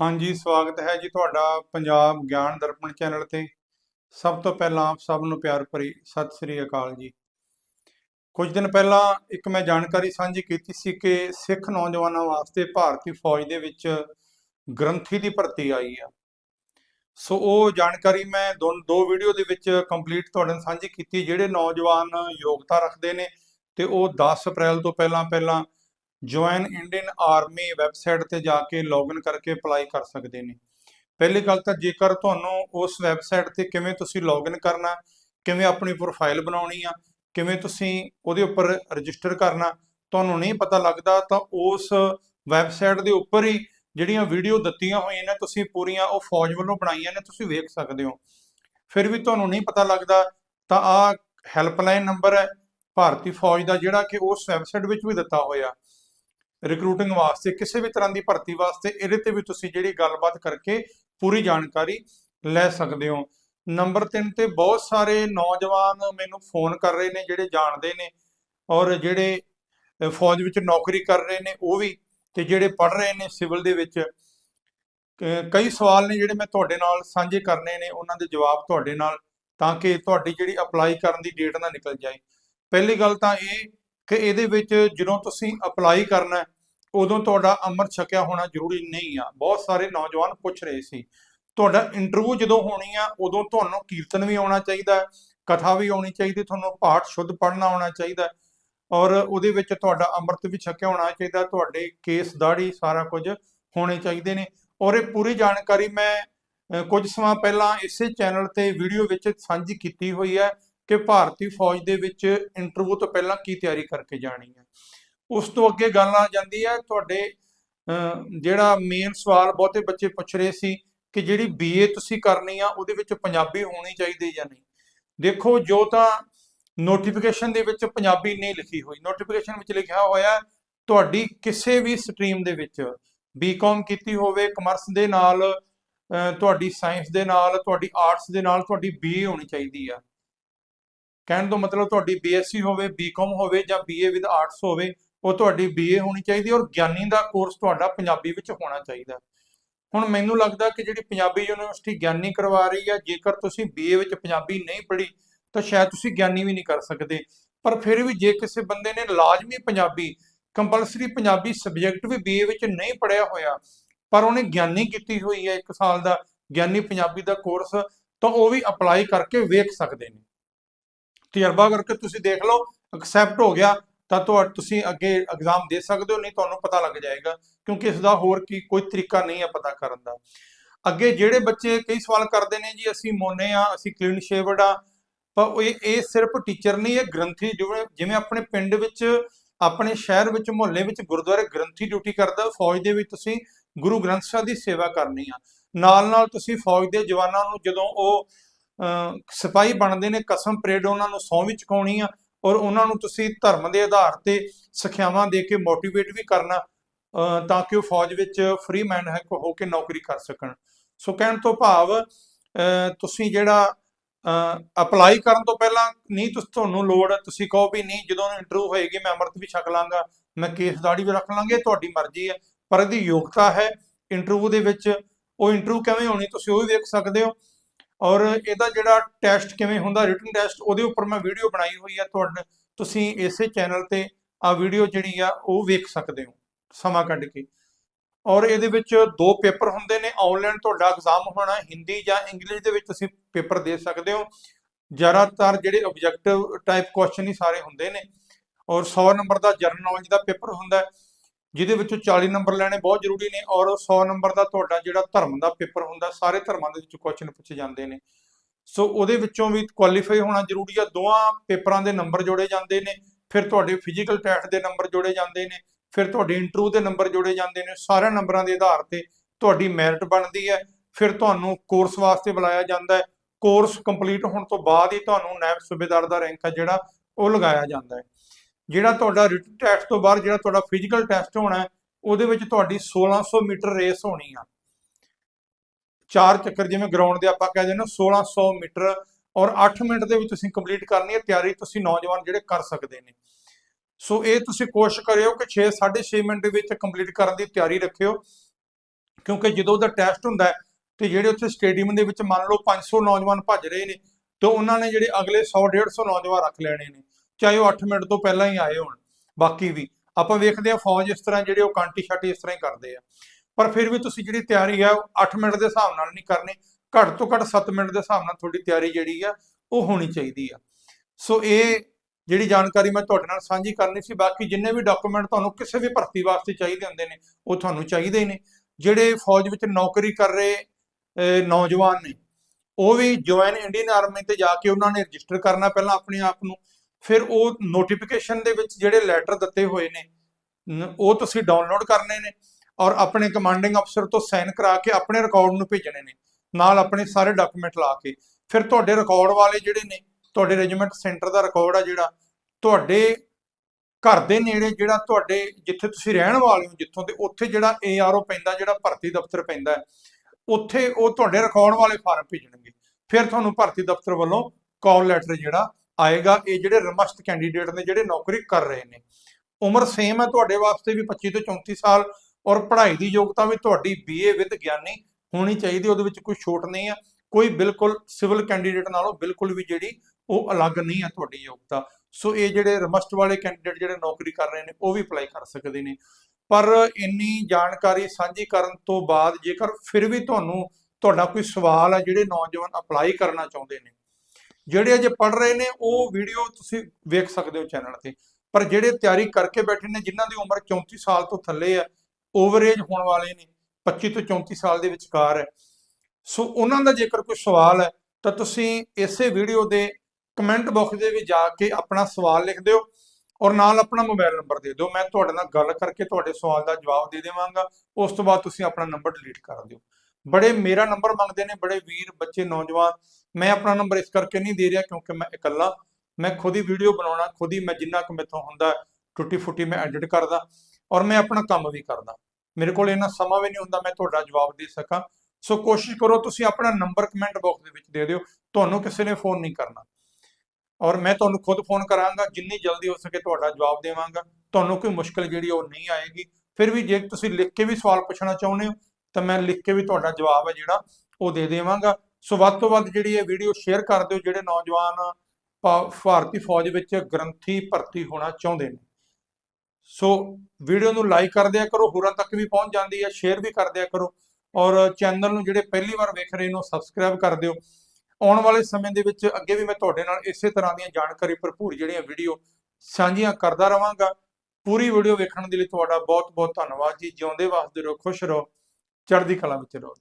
ਹਾਂਜੀ, ਸਵਾਗਤ ਹੈ ਜੀ ਤੁਹਾਡਾ ਪੰਜਾਬ ਗਿਆਨ ਦਰਪਣ ਚੈਨਲ ਤੇ। ਸਭ ਤੋਂ ਪਹਿਲਾਂ ਆਪ ਸਭ ਨੂੰ ਪਿਆਰ ਭਰੀ ਸਤਿ ਸ੍ਰੀ ਅਕਾਲ ਜੀ। ਕੁਝ ਦਿਨ ਪਹਿਲਾਂ ਇੱਕ ਮੈਂ ਜਾਣਕਾਰੀ ਸਾਂਝੀ ਕੀਤੀ ਸੀ ਕਿ ਸਿੱਖ ਨੌਜਵਾਨਾਂ ਵਾਸਤੇ ਭਾਰਤੀ ਫੌਜ ਦੇ ਵਿੱਚ ਗ੍ਰੰਥੀ ਦੀ ਭਰਤੀ ਆਈ ਆ। ਸੋ ਉਹ ਜਾਣਕਾਰੀ ਮੈਂ ਦੋ ਦੋ ਵੀਡੀਓ ਦੇ ਵਿੱਚ ਕੰਪਲੀਟ ਤੁਹਾਡੇ ਨਾਲ ਸਾਂਝੀ ਕੀਤੀ, ਜਿਹੜੇ ਨੌਜਵਾਨ ਯੋਗਤਾ ਰੱਖਦੇ ਨੇ ਤੇ ਉਹ 10 ਅਪ੍ਰੈਲ ਤੋਂ ਪਹਿਲਾਂ ਪਹਿਲਾਂ ਜੁਆਇਨ ਇੰਡੀਅਨ ਆਰਮੀ ਵੈਬਸਾਈਟ ਤੇ ਜਾ ਕੇ ਲੌਗਇਨ ਕਰਕੇ ਅਪਲਾਈ ਕਰ ਸਕਦੇ ਨੇ। ਪਹਿਲੀ ਗੱਲ ਤਾਂ ਜੇਕਰ ਤੁਹਾਨੂੰ ਉਸ ਵੈਬਸਾਈਟ ਤੇ ਕਿਵੇਂ ਤੁਸੀਂ ਲੌਗਇਨ ਕਰਨਾ, ਕਿਵੇਂ ਆਪਣੀ ਪ੍ਰੋਫਾਈਲ ਬਣਾਉਣੀ ਆ, ਕਿਵੇਂ ਤੁਸੀਂ ਉਹਦੇ ਉੱਪਰ ਰਜਿਸਟਰ ਕਰਨਾ, ਤੁਹਾਨੂੰ ਨਹੀਂ ਪਤਾ ਲੱਗਦਾ ਤਾਂ ਉਸ ਵੈਬਸਾਈਟ ਦੇ ਉੱਪਰ ਹੀ ਜਿਹੜੀਆਂ ਵੀਡੀਓ ਦਿੱਤੀਆਂ ਹੋਈਆਂ ਨੇ, ਤੁਸੀਂ ਪੂਰੀਆਂ ਉਹ ਫੌਜ ਵੱਲੋਂ ਬਣਾਈਆਂ ਨੇ, ਤੁਸੀਂ ਵੇਖ ਸਕਦੇ ਹੋ। ਫਿਰ ਵੀ ਤੁਹਾਨੂੰ ਨਹੀਂ ਪਤਾ ਲੱਗਦਾ ਤਾਂ ਆ ਹੈਲਪਲਾਈਨ ਨੰਬਰ ਹੈ, ਭਾਰਤੀ ਫੌਜ ਦਾ ਜਿਹੜਾ ਕਿ ਉਸ ਵੈਬਸਾਈਟ ਵਿੱਚ ਵੀ ਦਿੱਤਾ ਹੋਇਆ। ਰਿਕਰੂਟਿੰਗ ਵਾਸਤੇ, ਕਿਸੇ ਵੀ ਤਰ੍ਹਾਂ ਦੀ ਭਰਤੀ ਵਾਸਤੇ, ਇਹਦੇ ਤੇ ਵੀ ਤੁਸੀਂ ਜਿਹੜੀ ਗੱਲਬਾਤ ਕਰਕੇ ਪੂਰੀ ਜਾਣਕਾਰੀ ਲੈ ਸਕਦੇ ਹੋ। ਨੰਬਰ 3 ਤੇ ਬਹੁਤ ਸਾਰੇ ਨੌਜਵਾਨ ਮੈਨੂੰ ਫੋਨ ਕਰ ਰਹੇ ਨੇ, ਜਿਹੜੇ ਜਾਣਦੇ ਨੇ ਔਰ ਜਿਹੜੇ ਫੌਜ ਵਿੱਚ ਨੌਕਰੀ ਕਰ ਰਹੇ ਨੇ, ਉਹ ਵੀ ਤੇ ਜਿਹੜੇ ਪੜ ਰਹੇ ਨੇ ਸਿਵਲ ਦੇ ਵਿੱਚ। ਕਈ ਸਵਾਲ ਨੇ ਜਿਹੜੇ ਮੈਂ ਤੁਹਾਡੇ ਨਾਲ ਸਾਂਝੇ ਕਰਨੇ ਨੇ, ਉਹਨਾਂ ਦੇ ਜਵਾਬ ਤੁਹਾਡੇ ਨਾਲ, ਤਾਂ ਕਿ ਤੁਹਾਡੀ ਜਿਹੜੀ ਅਪਲਾਈ ਕਰਨ ਦੀ ਡੇਟ ਨਾ ਨਿਕਲ ਜਾਏ। ਪਹਿਲੀ ਗੱਲ ਤਾਂ ਇਹ ਕਿ ਇਹਦੇ ਵਿੱਚ ਜਦੋਂ ਤੁਸੀਂ ਅਪਲਾਈ ਕਰਨਾ ਉਦੋਂ ਤੁਹਾਡਾ ਅੰਮ੍ਰਿਤ ਛਕਿਆ ਹੋਣਾ ਜ਼ਰੂਰੀ ਨਹੀਂ ਆ। ਬਹੁਤ ਸਾਰੇ ਨੌਜਵਾਨ ਪੁੱਛ ਰਹੇ ਸੀ। ਤੁਹਾਡਾ ਇੰਟਰਵਿਊ ਜਦੋਂ ਹੋਣੀ ਆ, ਉਦੋਂ ਤੁਹਾਨੂੰ ਕੀਰਤਨ ਵੀ ਆਉਣਾ ਚਾਹੀਦਾ ਕਥਾ ਵੀ ਆਉਣੀ ਚਾਹੀਦੀ, ਤੁਹਾਨੂੰ ਪਾਠ ਸ਼ੁੱਧ ਪੜ੍ਹਨਾ ਆਉਣਾ ਚਾਹੀਦਾ ਔਰ ਉਹਦੇ ਵਿੱਚ ਤੁਹਾਡਾ ਅੰਮ੍ਰਿਤ ਵੀ ਛਕਿਆ ਹੋਣਾ ਚਾਹੀਦਾ, ਤੁਹਾਡੇ ਕੇਸ ਦਾੜੀ ਸਾਰਾ ਕੁਝ ਹੋਣੇ ਚਾਹੀਦੇ ਨੇ। ਔਰ ਇਹ ਪੂਰੀ ਜਾਣਕਾਰੀ ਮੈਂ ਕੁਝ ਸਮਾਂ ਪਹਿਲਾਂ ਇਸੇ ਚੈਨਲ ਤੇ ਵੀਡੀਓ ਵਿੱਚ ਸਾਂਝੀ ਕੀਤੀ ਹੋਈ ਹੈ। ਕਿ ਭਾਰਤੀ ਫੌਜ ਦੇ ਵਿੱਚ ਇੰਟਰਵਿਊ ਤੋਂ ਪਹਿਲਾਂ ਕੀ ਤਿਆਰੀ ਕਰਕੇ ਜਾਣੀ ਹੈ? ਉਸ ਤੋਂ ਅੱਗੇ ਗੱਲ ਆ ਜਾਂਦੀ ਹੈ ਤੁਹਾਡੇ ਜਿਹੜਾ ਮੇਨ ਸਵਾਲ ਬਹੁਤੇ ਬੱਚੇ ਪੁੱਛ ਰਹੇ ਸੀ ਕਿ ਜਿਹੜੀ ਬੀਏ ਤੁਸੀਂ ਕਰਨੀ ਆ, ਉਹਦੇ ਵਿੱਚ ਪੰਜਾਬੀ ਹੋਣੀ ਚਾਹੀਦੀ ਜਾਂ ਨਹੀਂ? ਦੇਖੋ, ਜੋ ਤਾਂ ਨੋਟੀਫਿਕੇਸ਼ਨ ਦੇ ਵਿੱਚ ਪੰਜਾਬੀ ਨਹੀਂ ਲਿਖੀ ਹੋਈ ਨੋਟੀਫਿਕੇਸ਼ਨ ਵਿੱਚ ਲਿਖਿਆ ਹੋਇਆ ਤੁਹਾਡੀ ਕਿਸੇ ਵੀ ਸਟਰੀਮ ਦੇ ਵਿੱਚ ਬੀਕਾਮ ਕੀਤੀ ਹੋਵੇ ਕਮਰਸ ਦੇ ਨਾਲ ਤੁਹਾਡੀ ਸਾਇੰਸ ਦੇ ਨਾਲ, ਤੁਹਾਡੀ ਆਰਟਸ ਦੇ ਨਾਲ ਤੁਹਾਡੀ ਬੀਏ ਹੋਣੀ ਚਾਹੀਦੀ ਆ। ਕਹਿਣ ਤੋਂ ਮਤਲਬ ਤੁਹਾਡੀ ਬੀਐਸਸੀ ਹੋਵੇ ਬੀਕਾਮ ਹੋਵੇ ਜਾਂ ਬੀਏ ਵਿਦ ਆਰਟਸ ਹੋਵੇ, ਉਹ ਤੁਹਾਡੀ ਬੀਏ ਹੋਣੀ ਚਾਹੀਦੀ ਔਰ ਗਿਆਨੀ ਦਾ ਕੋਰਸ ਤੁਹਾਡਾ ਪੰਜਾਬੀ ਵਿੱਚ ਹੋਣਾ ਚਾਹੀਦਾ ਹੁਣ ਮੈਨੂੰ ਲੱਗਦਾ ਕਿ ਜਿਹੜੀ ਪੰਜਾਬੀ ਯੂਨੀਵਰਸਿਟੀ ਗਿਆਨੀ ਕਰਵਾ ਰਹੀ ਹੈ, ਜੇਕਰ ਤੁਸੀਂ ਬੀਏ ਵਿੱਚ ਪੰਜਾਬੀ ਨਹੀਂ ਪੜ੍ਹੀ, ਤਾਂ ਸ਼ਾਇਦ ਤੁਸੀਂ ਗਿਆਨੀ ਵੀ ਨਹੀਂ ਕਰ ਸਕਦੇ। ਪਰ ਫਿਰ ਵੀ ਜੇ ਕਿਸੇ ਬੰਦੇ ਨੇ ਲਾਜ਼ਮੀ ਪੰਜਾਬੀ ਕੰਪਲਸਰੀ ਪੰਜਾਬੀ ਸਬਜੈਕਟ ਵੀ ਬੀਏ ਵਿੱਚ ਨਹੀਂ ਪੜਿਆ ਹੋਇਆ, ਪਰ ਉਹਨੇ ਗਿਆਨੀ ਕੀਤੀ ਹੋਈ ਹੈ ਇੱਕ ਸਾਲ ਦਾ, ਗਿਆਨੀ ਪੰਜਾਬੀ ਦਾ ਕੋਰਸ ਤਾਂ ਉਹ ਵੀ ਅਪਲਾਈ ਕਰਕੇ ਵੇਖ ਸਕਦੇ ਨੇ। ਤਜਰਬਾ ਕਰਕੇ ਤੁਸੀਂ ਦੇਖ ਲਓ ਐਕਸੈਪਟ ਹੋ ਗਿਆ, ਤਾਂ ਤੁਹਾ, ਤੁਸੀਂ ਅੱਗੇ ਐਗਜ਼ਾਮ ਦੇ ਸਕਦੇ ਹੋ, ਨਹੀਂ ਤੁਹਾਨੂੰ ਪਤਾ ਲੱਗ ਜਾਏਗਾ, ਕਿਉਂਕਿ ਇਸ ਦਾ ਹੋਰ ਕੀ, ਕੋਈ ਤਰੀਕਾ ਨਹੀਂ ਹੈ ਪਤਾ ਕਰਨ ਦਾ। ਅੱਗੇ ਜਿਹੜੇ ਬੱਚੇ ਕਈ ਸਵਾਲ ਕਰਦੇ ਨੇ ਜੀ, ਅਸੀਂ ਮੋਨੇ ਆ, ਅਸੀਂ ਕਲੀਨ ਸ਼ੇਵਡ ਆ ਪਰ ਇਹ ਇਹ ਸਿਰਫ ਟੀਚਰ ਨਹੀਂ ਇਹ ਗ੍ਰੰਥੀ ਜਿਵੇਂ ਜਿਵੇਂ ਆਪਣੇ ਪਿੰਡ ਵਿੱਚ, ਆਪਣੇ ਸ਼ਹਿਰ ਵਿੱਚ, ਮੁਹੱਲੇ ਵਿੱਚ ਗੁਰਦੁਆਰੇ ਗ੍ਰੰਥੀ ਡਿਊਟੀ ਕਰਦਾ, ਫੌਜ ਦੇ ਵਿੱਚ ਤੁਸੀਂ ਗੁਰੂ ਗ੍ਰੰਥ ਸਾਹਿਬ ਦੀ ਸੇਵਾ ਕਰਨੀ ਆ। ਨਾਲ ਨਾਲ ਤੁਸੀਂ ਫੌਜ ਦੇ ਜਵਾਨਾਂ ਨੂੰ ਜਦੋਂ ਉਹ ਸਿਪਾਹੀ ਬਣਦੇ ਨੇ, ਕਸਮ ਪਰੇਡ ਉਹਨਾਂ ਨੂੰ ਸਹੁੰ ਵੀ ਚੁਕਾਉਣੀ ਆ ਔਰ ਉਹਨਾਂ ਨੂੰ ਤੁਸੀਂ ਧਰਮ ਦੇ ਆਧਾਰ ਤੇ ਸਿੱਖਿਆਵਾਂ ਦੇ ਕੇ ਮੋਟੀਵੇਟ ਵੀ ਕਰਨਾ ਤਾਂ ਕਿ ਉਹ ਫੌਜ ਵਿੱਚ ਫ੍ਰੀ ਮੈਨ ਹੈ ਹੋ ਕੇ ਨੌਕਰੀ ਕਰ ਸਕਣ। ਸੋ ਕਹਿਣ ਤੋਂ ਭਾਵ ਤੁਸੀਂ ਜਿਹੜਾ ਅਪਲਾਈ ਕਰਨ ਤੋਂ ਪਹਿਲਾਂ ਨਹੀਂ ਤੁਸੀਂ, ਤੁਹਾਨੂੰ ਲੋੜ, ਤੁਸੀਂ ਕਹੋ ਵੀ ਨਹੀਂ, ਜਦੋਂ ਇੰਟਰਵਿਊ ਹੋਏਗੀ ਮੈਂ ਅੰਮ੍ਰਿਤ ਵੀ ਛਕ ਲਾਂਗਾ, ਮੈਂ ਕੇਸ ਦਾੜੀ ਵੀ ਰੱਖ ਲਾਂਗੇ ਤੁਹਾਡੀ ਮਰਜ਼ੀ ਹੈ ਪਰ ਇਹਦੀ ਯੋਗਤਾ ਹੈ ਇੰਟਰਵਿਊ ਦੇ ਵਿੱਚ ਉਹ ਇੰਟਰਵਿਊ ਕਿਵੇਂ ਹੋਣੀ ਤੁਸੀਂ ਉਹ ਵੀ ਵੇਖ ਸਕਦੇ ਹੋ। ਔਰ ਇਹਦਾ ਜਿਹੜਾ ਟੈਸਟ ਕਿਵੇਂ ਹੁੰਦਾ ਰਿਟਨ ਟੈਸਟ ਉਹਦੇ ਉੱਪਰ ਮੈਂ ਵੀਡੀਓ ਬਣਾਈ ਹੋਈ ਆ ਤੁਹਾਡੇ, ਤੁਸੀਂ ਇਸੇ ਚੈਨਲ ਤੇ ਆ ਵੀਡੀਓ ਜਿਹੜੀ ਆ, ਉਹ ਵੇਖ ਸਕਦੇ ਹੋ, ਸਮਾਂ ਕੱਢ ਕੇ। ਔਰ ਇਹਦੇ ਵਿੱਚ ਦੋ ਪੇਪਰ ਹੁੰਦੇ ਨੇ ਆਨਲਾਈਨ ਤੁਹਾਡਾ ਐਗਜ਼ਾਮ ਹੋਣਾ, ਹਿੰਦੀ ਜਾਂ ਇੰਗਲਿਸ਼ ਦੇ ਵਿੱਚ ਤੁਸੀਂ ਪੇਪਰ ਦੇ ਸਕਦੇ ਹੋ। ਜ਼ਿਆਦਾਤਰ ਜਿਹੜੇ ਆਬਜੈਕਟਿਵ ਟਾਈਪ ਕੁਐਸਚਨ ਹੀ ਸਾਰੇ ਹੁੰਦੇ ਨੇ। ਔਰ 100 ਨੰਬਰ ਦਾ ਜਨਰਲ ਨੌਲੇਜ ਦਾ ਪੇਪਰ ਹੁੰਦਾ ਹੈ। ਜਿਹਦੇ ਵਿੱਚੋਂ 40 ਨੰਬਰ ਲੈਣੇ ਬਹੁਤ ਜ਼ਰੂਰੀ ਨੇ ਔਰ 100 ਨੰਬਰ ਦਾ ਤੁਹਾਡਾ ਜਿਹੜਾ ਧਰਮ ਦਾ ਪੇਪਰ ਹੁੰਦਾ, ਸਾਰੇ ਧਰਮਾਂ ਦੇ ਵਿੱਚ ਕੁਐਸਚਨ ਪੁੱਛੇ ਜਾਂਦੇ ਨੇ। ਸੋ ਉਹਦੇ ਵਿੱਚੋਂ ਵੀ ਕੁਆਲੀਫਾਈ ਹੋਣਾ ਜ਼ਰੂਰੀ ਆ ਦੋਹਾਂ ਪੇਪਰਾਂ ਦੇ ਨੰਬਰ ਜੋੜੇ ਜਾਂਦੇ ਨੇ, ਫਿਰ ਤੁਹਾਡੇ ਫਿਜ਼ੀਕਲ ਟੈਸਟ ਦੇ ਨੰਬਰ ਜੋੜੇ ਜਾਂਦੇ ਨੇ, ਫਿਰ ਤੁਹਾਡੇ ਇੰਟਰਵਿਊ ਦੇ ਨੰਬਰ ਜੋੜੇ ਜਾਂਦੇ ਨੇ ਸਾਰੇ ਨੰਬਰਾਂ ਦੇ ਆਧਾਰ ਤੇ ਤੁਹਾਡੀ ਮੈਰਿਟ ਬਣਦੀ ਹੈ, ਫਿਰ ਤੁਹਾਨੂੰ ਕੋਰਸ ਵਾਸਤੇ ਬੁਲਾਇਆ ਜਾਂਦਾ ਹੈ। ਕੋਰਸ ਕੰਪਲੀਟ ਹੋਣ ਤੋਂ ਬਾਅਦ ਹੀ ਤੁਹਾਨੂੰ ਨਾਇਬ ਸੂਬੇਦਾਰ ਦਾ ਰੈਂਕ ਹੈ ਜਿਹੜਾ, ਉਹ ਲਗਾਇਆ ਜਾਂਦਾ ਹੈ। ਜਿਹੜਾ ਤੁਹਾਡਾ ਰਿਟਨ ਟੈਸਟ ਤੋਂ ਬਾਅਦ ਜਿਹੜਾ ਤੁਹਾਡਾ ਫਿਜ਼ੀਕਲ ਟੈਸਟ ਹੋਣਾ ਉਹਦੇ ਵਿੱਚ ਤੁਹਾਡੀ 1600 ਮੀਟਰ ਰੇਸ ਹੋਣੀ ਆ। ਚਾਰ ਚੱਕਰ ਜਿਵੇਂ ਗਰਾਊਂਡ ਦੇ ਆਪਾਂ ਕਹਿੰਦੇ ਨੇ 1600 ਮੀਟਰ, ਔਰ 8 ਮਿੰਟ ਦੇ ਵਿੱਚ ਤੁਸੀਂ ਕੰਪਲੀਟ ਕਰਨੀ ਹੈ, ਤਿਆਰੀ ਤੁਸੀਂ ਨੌਜਵਾਨ ਜਿਹੜੇ ਕਰ ਸਕਦੇ ਨੇ। ਸੋ ਇਹ ਤੁਸੀਂ ਕੋਸ਼ਿਸ਼ ਕਰਿਓ ਕਿ 6 6.5 ਮਿੰਟ ਦੇ ਵਿੱਚ ਕੰਪਲੀਟ ਕਰਨ ਦੀ ਤਿਆਰੀ ਰੱਖਿਓ, ਕਿਉਂਕਿ ਜਦੋਂ ਉਹਦਾ ਟੈਸਟ ਹੁੰਦਾ ਤੇ ਜਿਹੜੇ ਉੱਥੇ ਸਟੇਡੀਅਮ ਦੇ ਵਿੱਚ ਮੰਨ ਲਓ 500 ਨੌਜਵਾਨ ਭੱਜ ਰਹੇ ਨੇ, ਤੇ ਉਹਨਾਂ ਨੇ ਜਿਹੜੇ ਅਗਲੇ 100 150 ਨੌਜਵਾਨ ਰੱਖ ਲੈਣੇ ਨੇ। ਚਾਹੇ ਉਹ 8 ਮਿੰਟ ਤੋਂ ਪਹਿਲਾਂ ਹੀ ਆਏ ਹੋਣ, ਬਾਕੀ ਵੀ। ਆਪਾਂ ਵੇਖਦੇ ਆ ਫੌਜ ਇਸ ਤਰ੍ਹਾਂ ਜਿਹੜੇ ਉਹ ਕਾਂਟੀ ਛਾਟੀ ਇਸ ਤਰ੍ਹਾਂ ਹੀ ਕਰਦੇ ਆ। ਪਰ ਫਿਰ ਵੀ ਤੁਸੀਂ ਜਿਹੜੀ ਤਿਆਰੀ ਆ 8 ਮਿੰਟ ਦੇ ਹਿਸਾਬ ਨਾਲ ਨਹੀਂ ਕਰਨੀ, ਘੱਟ ਤੋਂ ਘੱਟ 7 ਮਿੰਟ ਦੇ ਹਿਸਾਬ ਨਾਲ ਤੁਹਾਡੀ ਤਿਆਰੀ ਜਿਹੜੀ ਆ, ਉਹ ਹੋਣੀ ਚਾਹੀਦੀ ਆ। ਸੋ ਇਹ ਜਿਹੜੀ ਜਾਣਕਾਰੀ ਮੈਂ ਤੁਹਾਡੇ ਨਾਲ ਸਾਂਝੀ ਕਰਨੀ ਸੀ, ਬਾਕੀ ਜਿੰਨੇ ਵੀ ਡਾਕੂਮੈਂਟ ਤੁਹਾਨੂੰ ਕਿਸੇ ਵੀ ਭਰਤੀ ਵਾਸਤੇ ਚਾਹੀਦੇ ਹੁੰਦੇ ਨੇ, ਉਹ ਤੁਹਾਨੂੰ ਚਾਹੀਦੇ ਨੇ। ਜਿਹੜੇ ਫੌਜ ਵਿੱਚ ਨੌਕਰੀ ਕਰ ਰਹੇ ਨੌਜਵਾਨ ਨੇ, ਉਹ ਵੀ ਜੁਆਇਨ ਇੰਡੀਅਨ ਆਰਮੀ ਤੇ ਜਾ ਕੇ ਉਹਨਾਂ ਨੇ ਰਜਿਸਟਰ ਕਰਨਾ ਪਹਿਲਾਂ ਆਪਣੇ ਆਪ ਨੂੰ। ਫਿਰ ਉਹ ਨੋਟੀਫਿਕੇਸ਼ਨ ਦੇ ਵਿੱਚ ਜਿਹੜੇ ਲੈਟਰ ਦਿੱਤੇ ਹੋਏ ਨੇ ਉਹ ਤੁਸੀਂ ਡਾਊਨਲੋਡ ਕਰਨੇ ਨੇ ਔਰ ਆਪਣੇ ਕਮਾਂਡਿੰਗ ਅਫਸਰ ਤੋਂ ਸਾਈਨ ਕਰਾ ਕੇ ਆਪਣੇ ਰਿਕਾਰਡ ਨੂੰ ਭੇਜਣੇ ਨੇ, ਨਾਲ ਆਪਣੇ ਸਾਰੇ ਡਾਕੂਮੈਂਟ ਲਾ ਕੇ। ਫਿਰ ਤੁਹਾਡੇ ਰਿਕਾਰਡ ਵਾਲੇ ਜਿਹੜੇ ਨੇ, ਤੁਹਾਡੇ ਰੈਜੀਮੈਂਟ ਸੈਂਟਰ ਦਾ ਰਿਕਾਰਡ ਆ ਜਿਹੜਾ, ਤੁਹਾਡੇ ਘਰ ਦੇ ਨੇੜੇ ਜਿਹੜਾ ਤੁਹਾਡੇ, ਜਿੱਥੇ ਤੁਸੀਂ ਰਹਿਣ ਵਾਲੇ ਹੋ, ਜਿੱਥੋਂ ਦੇ ਉੱਥੇ ਜਿਹੜਾ ਏਆਰਓ ਪੈਂਦਾ, ਜਿਹੜਾ ਭਰਤੀ ਦਫ਼ਤਰ ਪੈਂਦਾ ਉੱਥੇ ਉਹ ਤੁਹਾਡੇ ਰਿਕਾਰਡ ਵਾਲੇ ਫਾਰਮ ਭੇਜਣਗੇ। ਫਿਰ ਤੁਹਾਨੂੰ ਭਰਤੀ ਦਫ਼ਤਰ ਵੱਲੋਂ ਕਾਲ ਲੈਟਰ ਜਿਹੜਾ ਆਏਗਾ ਇਹ ਜਿਹੜੇ ਰਮਸਟ ਕੈਂਡੀਡੇਟ ਨੇ ਜਿਹੜੇ ਨੌਕਰੀ ਕਰ ਰਹੇ ਨੇ। ਉਮਰ ਸੇਮ ਹੈ ਤੁਹਾਡੇ ਵਾਸਤੇ ਵੀ 25 ਤੋਂ 34 ਸਾਲ ਔਰ ਪੜ੍ਹਾਈ ਦੀ ਯੋਗਤਾ ਵੀ ਤੁਹਾਡੀ ਬੀਏ ਵਿਦ ਗਿਆਨੀ ਹੋਣੀ ਚਾਹੀਦੀ, ਉਹਦੇ ਵਿੱਚ ਕੋਈ ਛੋਟ ਨਹੀਂ ਆ। ਕੋਈ ਬਿਲਕੁਲ ਸਿਵਲ ਕੈਂਡੀਡੇਟ ਨਾਲੋਂ ਬਿਲਕੁਲ ਵੀ ਜਿਹੜੀ ਉਹ ਅਲੱਗ ਨਹੀਂ ਆ ਤੁਹਾਡੀ ਯੋਗਤਾ। ਸੋ ਇਹ ਜਿਹੜੇ ਰਮਸਟ ਵਾਲੇ ਕੈਂਡੀਡੇਟ ਜਿਹੜੇ ਨੌਕਰੀ ਕਰ ਰਹੇ ਨੇ, ਉਹ ਵੀ ਅਪਲਾਈ ਕਰ ਸਕਦੇ ਨੇ। ਪਰ ਇੰਨੀ ਜਾਣਕਾਰੀ ਸਾਂਝੀ ਕਰਨ ਤੋਂ ਬਾਅਦ ਜੇਕਰ ਫਿਰ ਵੀ ਤੁਹਾਨੂੰ ਤੁਹਾਡਾ ਕੋਈ ਸਵਾਲ ਹੈ, ਜਿਹੜੇ ਨੌਜਵਾਨ ਅਪਲਾਈ ਕਰਨਾ ਚਾਹੁੰਦੇ ਨੇ ਜਿਹੜੇ ਅਜੇ ਪੜ ਰਹੇ ਨੇ, ਉਹ ਵੀਡੀਓ ਤੁਸੀਂ ਵੇਖ ਸਕਦੇ ਹੋ ਚੈਨਲ ਤੇ। ਪਰ ਜਿਹੜੇ ਤਿਆਰੀ ਕਰਕੇ ਬੈਠੇ ਨੇ, ਜਿਨ੍ਹਾਂ ਦੀ ਉਮਰ 34 ਸਾਲ ਤੋਂ ਥੱਲੇ ਹੈ ਓਵਰੇਜ ਹੋਣ ਵਾਲੇ ਨੇ 25 ਤੋਂ 34 ਸਾਲ ਦੇ ਵਿਚਕਾਰ ਹੈ ਸੋ ਉਹਨਾਂ ਦਾ ਜੇਕਰ ਕੋਈ ਸਵਾਲ ਹੈ, ਤਾਂ ਤੁਸੀਂ ਇਸੇ ਵੀਡੀਓ ਦੇ ਕਮੈਂਟ ਬਾਕਸ ਦੇ ਵਿੱਚ ਜਾ ਕੇ ਆਪਣਾ ਸਵਾਲ ਲਿਖ ਦਿਓ ਔਰ ਨਾਲ ਆਪਣਾ ਮੋਬਾਈਲ ਨੰਬਰ ਦੇ ਦਿਓ। ਮੈਂ ਤੁਹਾਡੇ ਨਾਲ ਗੱਲ ਕਰਕੇ ਤੁਹਾਡੇ ਸਵਾਲ ਦਾ ਜਵਾਬ ਦੇ ਦੇਵਾਂਗਾ। ਉਸ ਤੋਂ ਬਾਅਦ ਤੁਸੀਂ ਆਪਣਾ ਨੰਬਰ ਡਿਲੀਟ ਕਰ ਦਿਓ। ਬੜੇ ਮੇਰਾ ਨੰਬਰ ਮੰਗਦੇ ਨੇ, ਬੜੇ ਵੀਰ, ਬੱਚੇ, ਨੌਜਵਾਨ। ਮੈਂ ਆਪਣਾ ਨੰਬਰ ਇਸ ਕਰਕੇ ਨਹੀਂ ਦੇ ਰਿਹਾ ਕਿਉਂਕਿ ਮੈਂ ਇਕੱਲਾ। ਮੈਂ ਖੁਦ ਹੀ ਵੀਡੀਓ ਬਣਾਉਣਾ, ਖੁਦ ਹੀ ਮੈਂ ਜਿੰਨਾ ਕੁ ਮੇਥੋਂ ਹੁੰਦਾ ਟੁੱਟੀ ਫੁੱਟੀ ਮੈਂ ਐਡਿਟ ਕਰਦਾ ਔਰ ਮੈਂ ਆਪਣਾ ਕੰਮ ਵੀ ਕਰਦਾ। ਮੇਰੇ ਕੋਲ ਇੰਨਾ ਸਮਾਂ ਵੀ ਨਹੀਂ ਹੁੰਦਾ, ਮੈਂ ਤੁਹਾਡਾ ਜਵਾਬ ਦੇ ਸਕਾਂ। ਸੋ ਕੋਸ਼ਿਸ਼ ਕਰੋ, ਤੁਸੀਂ ਆਪਣਾ ਨੰਬਰ ਕਮੈਂਟ ਬਾਕਸ ਦੇ ਵਿੱਚ ਦੇ ਦਿਓ। ਤੁਹਾਨੂੰ ਕਿਸੇ ਨੇ ਫੋਨ ਨਹੀਂ ਕਰਨਾ। ਔਰ ਮੈਂ ਤੁਹਾਨੂੰ ਖੁਦ ਫੋਨ ਕਰਾਂਗਾ, ਜਿੰਨੀ ਜਲਦੀ ਹੋ ਸਕੇ ਤੁਹਾਡਾ ਜਵਾਬ ਦੇਵਾਂਗਾ। ਤੁਹਾਨੂੰ ਕੋਈ ਮੁਸ਼ਕਲ ਜਿਹੜੀ ਉਹ ਨਹੀਂ ਆਏਗੀ। ਫਿਰ ਵੀ ਜੇ ਤੁਸੀਂ ਲਿਖ ਕੇ ਵੀ ਸਵਾਲ ਪੁੱਛਣਾ ਚਾਹੁੰਦੇ ਹੋ ਤਾਂ ਮੈਂ ਲਿਖ ਕੇ ਵੀ ਤੁਹਾਡਾ ਜਵਾਬ ਹੈ ਜਿਹੜਾ, ਉਹ ਦੇ ਦੇਵਾਂਗਾ। ਸੋ ਵੱਧ ਤੋਂ ਵੱਧ ਜਿਹੜੀ ਇਹ ਵੀਡੀਓ ਸ਼ੇਅਰ ਕਰ ਦਿਓ, ਜਿਹੜੇ ਨੌਜਵਾਨ ਭਾ- ਭਾਰਤੀ ਫੌਜ ਵਿੱਚ ਗ੍ਰੰਥੀ ਭਰਤੀ ਹੋਣਾ ਚਾਹੁੰਦੇ ਨੇ। ਸੋ ਵੀਡੀਓ ਨੂੰ ਲਾਈਕ ਕਰ ਦਿਆ ਕਰੋ, ਹੋਰਾਂ ਤੱਕ ਵੀ ਪਹੁੰਚ ਜਾਂਦੀ ਹੈ ਸ਼ੇਅਰ ਵੀ ਕਰ ਦਿਆ ਕਰੋ। ਔਰ ਚੈਨਲ ਨੂੰ ਜਿਹੜੇ ਪਹਿਲੀ ਵਾਰ ਵੇਖ ਰਹੇ ਨੇ ਸਬਸਕ੍ਰਾਈਬ ਕਰ ਦਿਓ। ਆਉਣ ਵਾਲੇ ਸਮੇਂ ਦੇ ਵਿੱਚ ਅੱਗੇ ਵੀ ਮੈਂ ਤੁਹਾਡੇ ਨਾਲ ਇਸੇ ਤਰ੍ਹਾਂ ਦੀਆਂ ਜਾਣਕਾਰੀ ਭਰਪੂਰ ਜਿਹੜੀਆਂ ਵੀਡੀਓ ਸਾਂਝੀਆਂ ਕਰਦਾ ਰਵਾਂਗਾ। ਪੂਰੀ ਵੀਡੀਓ ਵੇਖਣ ਦੇ ਲਈ ਤੁਹਾਡਾ ਬਹੁਤ ਬਹੁਤ ਧੰਨਵਾਦ ਜੀ। ਜਿਉਂਦੇ ਵਸਦੇ ਰਹੋ, ਖੁਸ਼ ਰਹੋ। ਚੜ੍ਹਦੀ ਕਲਾ ਵਿੱਚ ਰਹੋ।